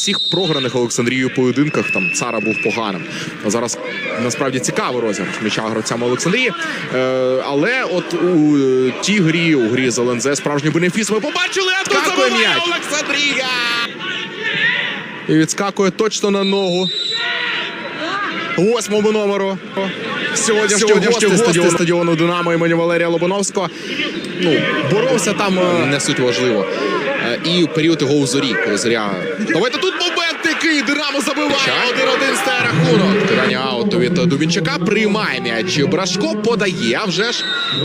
всіх програних Олександрією поєдинках там Цара був поганим. А зараз насправді цікавий розіграш м'яча гравцями Олександрії. Е, але от у е, тій грі, у грі з ЛНЗ справжній бенефіс. Ми побачили, а тут Скакує забиває м'яч. Олександрія! І відскакує точно на ногу. Восьмому номеру. Сьогоднішнього Сьогоднішнього гості гостя стадіону, стадіону Динамо імені Валерія Лобановського. Ну, боровся там е, не суть важливо. Е, І в період його у зорі, коли зоря. Давайте тут момент який Динамо забиває. Один-один стає рахунок. Кидання ауту від Дубінчака. Приймає м'яч. Брашко подає, а вже ж.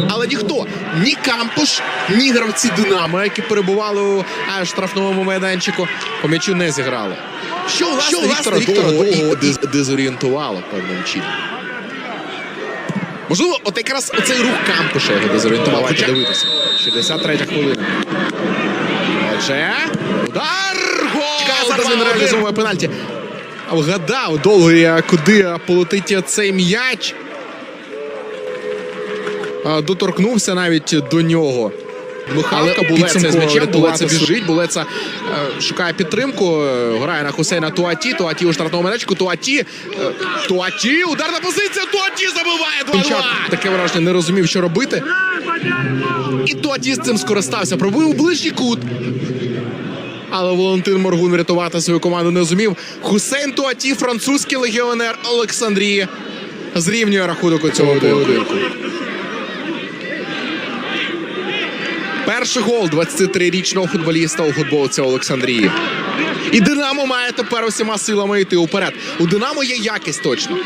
Але ніхто, ні Кампуш, ні гравці Динамо, які перебували у е, штрафному майданчику, по м'ячу не зіграли. Що, власне, Що, власне, Віктора, Віктора Довгого і дез- дезорієнтувало певним чином. Можливо, от якраз оцей рух Кампуша його дезорієнтував. Хоча дивитися. 63 хвилина. Отже, удар! Гол! Зараз Він реалізовує пенальті. Вгадав довгий, куди полетить цей м'яч. Доторкнувся навіть до нього. Але Булеца з м'ячем, Булеца біжить. Булеца е, шукає підтримку, грає на Хусейна Туаті, Туаті у штрафному майданчику, Туаті, е, Туаті, ударна позиція, Туаті забиває 2-2. Таке враження, не розумів, що робити. І Туаті з цим скористався, пробив у ближній кут. Але Валентин Моргун врятувати свою команду не зумів. Хусейн Туаті, французький легіонер Олександрії, зрівнює рахунок у цього поєдинку. Перший гол 23-річного футболіста у футболці Олександрії. І Динамо має тепер усіма силами йти уперед. У Динамо є якість точно.